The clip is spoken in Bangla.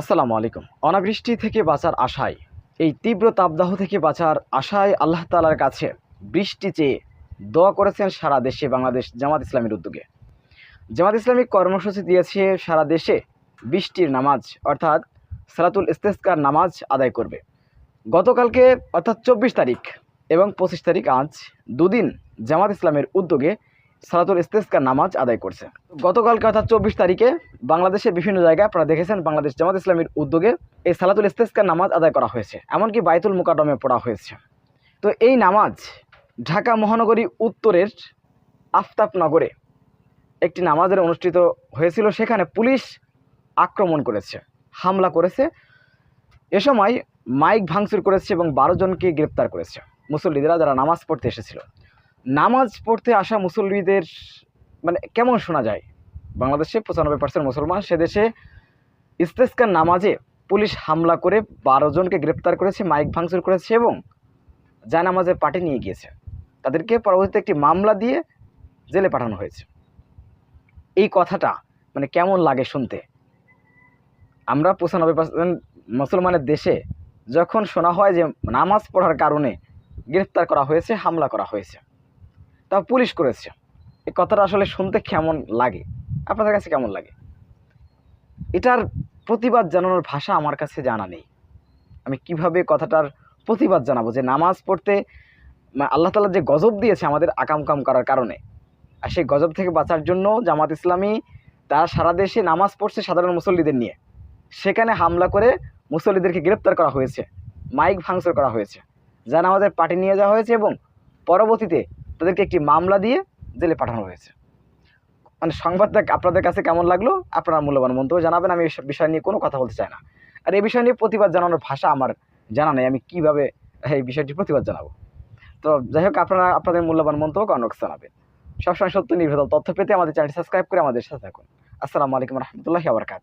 আসসালামু আলাইকুম। অনাবৃষ্টি থেকে বাঁচার আশায়, এই তীব্র তাপদাহ থেকে বাঁচার আশায় আল্লাহ তালার কাছে বৃষ্টি চেয়ে দোয়া করেছেন সারা দেশে বাংলাদেশ জামাত ইসলামের উদ্যোগে। জামাত ইসলামিক কর্মসূচি দিয়েছে সারা দেশে বৃষ্টির নামাজ, অর্থাৎ সালাতুল ইস্তেস্কার নামাজ আদায় করবে। গতকালকে, অর্থাৎ চব্বিশ তারিখ এবং পঁচিশ তারিখ আজ দুদিন জামাত ইসলামের উদ্যোগে সালাতুল ইস্তেস্কার নামাজ আদায় করছে। গতকালকে অর্থাৎ চব্বিশ তারিখে বাংলাদেশের বিভিন্ন জায়গায় আপনারা দেখেছেন বাংলাদেশ জামাত ইসলামীর উদ্যোগে এই সালাতুল ইস্তেস্কার নামাজ আদায় করা হয়েছে, এমনকি বাইতুল মুকাডমে পড়া হয়েছে। তো এই নামাজ ঢাকা মহানগরী উত্তরের আফতাবনগরে একটি নামাজের অনুষ্ঠিত হয়েছিল, সেখানে পুলিশ আক্রমণ করেছে, হামলা করেছে। এ সময় মাইক ভাঙচুর করেছে এবং বারো জনকে গ্রেপ্তার করেছে। মুসল্লিদেরা যারা নামাজ পড়তে এসেছিল। নামাজ পড়তে আসা মুসল্লিদের মানে কেমন শোনা যায়? বাংলাদেশে পঁচানব্বই পার্সেন্ট মুসলমান, সে দেশে ইস্তেস্কার নামাজে পুলিশ হামলা করে বারো জনকে গ্রেপ্তার করেছে, মাইক ভাঙচুর করেছে এবং জায়নামাজে পার্টি নিয়ে গিয়েছে। তাদেরকে পরবর্তীতে একটি মামলা দিয়ে জেলে পাঠানো হয়েছে। এই কথাটা মানে কেমন লাগে শুনতে? আমরা পঁচানব্বই পার্সেন্ট মুসলমানের দেশে যখন শোনা হয় যে নামাজ পড়ার কারণে গ্রেফতার করা হয়েছে, হামলা করা হয়েছে তা পুলিশ করেছে। এই কথাটা আসলে শুনতে কেমন লাগে? আপনাদের কাছে কেমন লাগে? এটার প্রতিবাদ জানানোর ভাষা আমার কাছে জানা নেই। আমি কীভাবে কথাটার প্রতিবাদ জানাব? যে নামাজ পড়তে আল্লাহ তালা যে গজব দিয়েছে আমাদের আকাম কাম করার কারণে, আর সেই গজব থেকে বাঁচার জন্য জামাত ইসলামী তারা সারা দেশে নামাজ পড়ছে সাধারণ মুসল্লিদের নিয়ে। সেখানে হামলা করে মুসল্লিদেরকে গ্রেপ্তার করা হয়েছে, মাইক ভাঙচুর করা হয়েছে। যা নামাজের পার্টি নিয়ে যাওয়া হয়েছে এবং পরবর্তীতে তাদেরকে একটি মামলা দিয়ে জেলে পাঠানো হয়েছে। মানে সংবাদটা আপনাদের কাছে কেমন লাগল? আপনারা মূল্যবান মন্তব্য জানাবেন, আমি এই বিষয় নিয়ে কোনো কথা বলতে চাই না। আর এই বিষয় নিয়ে প্রতিবাদ জানানোর ভাষা আমার জানা নেই, আমি কীভাবে এই বিষয়টি প্রতিবাদ জানাব? তো যাই হোক, আপনারা আপনাদের মূল্যবান মন্তব্য কনক্স জানাবেন। সবসময় সত্য নির্ভেজাল তথ্য পেতে আমাদের চ্যানেলটি সাবস্ক্রাইব করে আমাদের সাথে থাকুন। আসসালামু আলাইকুম রহমতুল্লাহি আবরকাত